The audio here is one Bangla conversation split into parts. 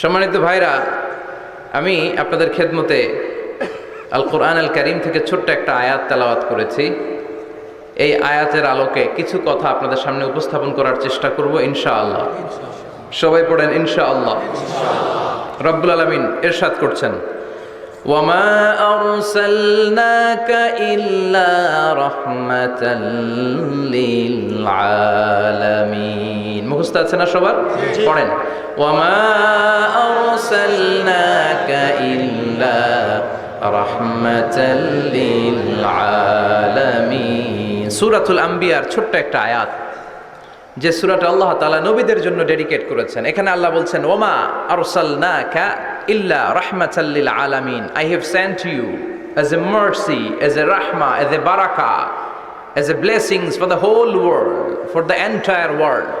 সম্মানিত ভাইরা, আমি আপনাদের খেদমতে আল কোরআন আল করিম থেকে ছোট্ট একটা আয়াত তেলাওয়াত করেছি। এই আয়াতের আলোকে কিছু কথা আপনাদের সামনে উপস্থাপন করার চেষ্টা করব, ইনশাআল্লাহ। সবাই পড়েন, ইনশাআল্লাহ। রব্বুল আলমিন এরশাদ করছেন ইল্লা রাহমাতাল লিল মুখস্থ আছে না সবার? পড়েন। ওয়ামা আরসালনাকা ইল্লা রাহমাতাল লিল আলামিন সূরাতুল আম্বিয়ার ছোট্ট একটা আয়াত যে সুরাটা আল্লাহ তাআলা নবীদের জন্য ডেডিকেট করেছেন। এখানে আল্লাহ বলছেন ওমা আরসালনাকা ইল্লা রাহমাতাল্লিল আলামিন I have sent you as a mercy as a রাহমা as a Baraka as a blessings for the whole world for the entire world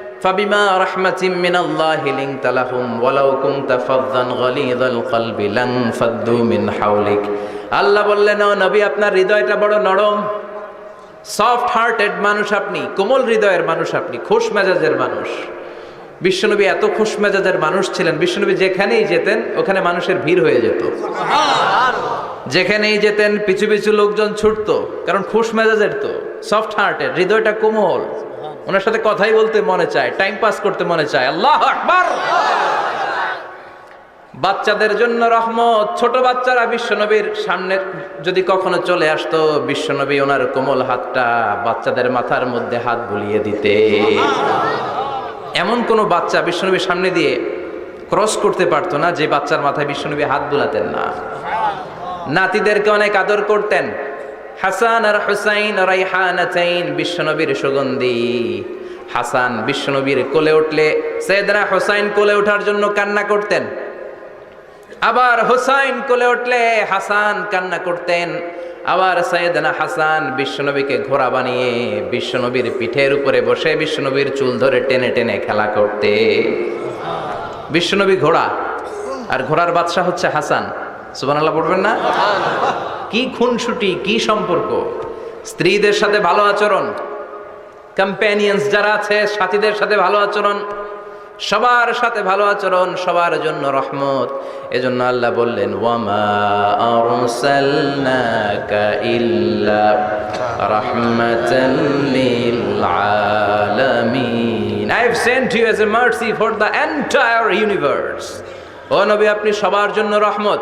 ফাবিমা রাহমাতিম মিনাল্লাহি লিনতা লাহুম ওয়ালাউ কুনতা ফাযযান গালিযাল কলবি লান ফাদ্দু মিন হাওলিক। আল্লাহ বললেন ও নবী আপনার হৃদয়টা বড় নরম। সফট হার্টেড মানুষ আপনি কোমল হৃদয়ের মানুষ আপনি খোশ মেজাজের মানুষ। বিশ্বনবী এত খোশ মেজাজের মানুষ ছিলেন বিশ্বনবী যেখানেই যেতেন ওখানে মানুষের ভিড় হয়ে যেত। যেখানেই যেতেন পিছু পিছু লোকজন ছুটতো কারণ খুশ মেজাজের তো। সফট হার্টের হৃদয়টা কোমল। ওনার সাথে কথাই বলতে মনে চায় টাইম পাস করতে মনে চায়। আল্লাহ আকবার! বাচ্চাদের জন্য রহমত। ছোট বাচ্চারা বিশ্বনবীর সামনে যদি কখনো চলে আসতো বিশ্বনবী ওনার কোমল হাতটা বাচ্চাদের মাথার মধ্যে হাত বুলিয়ে দিতে। এমন কোনো বাচ্চা বিশ্বনবীর সামনে দিয়ে ক্রস করতে পারতো না যে বাচ্চার মাথায় বিশ্বনবী হাত বুলাতেন না। নাতিদেরকে অনেক আদর করতেন। হাসান আর হুসাইন রাইহানাতাইন বিশ্বনবীর সুগন্ধি। হাসান বিশ্বনবীর কোলে উঠলে সৈয়দনা হুসাইন কোলে ওঠার জন্য কান্না করতেন। আবার হুসাইন কোলে উঠলে হাসান কান্না করতেন। আবার সৈয়দনা হাসান বিশ্বনবীকে ঘোড়া বানিয়ে বিশ্বনবীর পিঠের উপরে বসে বিশ্বনবীর চুল ধরে টেনে টেনে খেলা করতে। বিশ্বনবী ঘোড়া, আর ঘোড়ার বাদশাহ হচ্ছে হাসান। সুবহানাল্লাহ পড়বেন না? কি খুনসুটি, কি সম্পর্ক? স্ত্রীদের সাথে ভালো আচরণ কম্প্যানিয়ন্স যারা আছে, সাথীদের সাথে ভালো আচরণ, সবার সাথে ভালো আচরণ, সবার জন্য রহমত। এজন্য আল্লাহ বললেন, ওয়ামা ইল্লা sent you a mercy the universe ও নবী, আপনি সবার জন্য রহমত।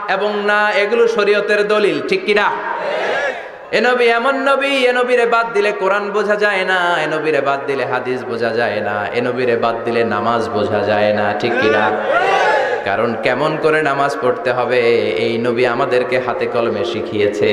এবং না, এগুলো শরীয়তের দলিল, ঠিক কিনা? এ নবী এমন নবী, এ নবীরে বাদ দিলে কোরআন বোঝা যায় না, এ নবীরে বাদ দিলে হাদিস বোঝা যায় না, এ নবীরে বাদ দিলে নামাজ বোঝা যায় না, ঠিক কিনা? কারণ কেমন করে নামাজ পড়তে হবে, এই নবী আমাদেরকে হাতে কলমে শিখিয়েছে।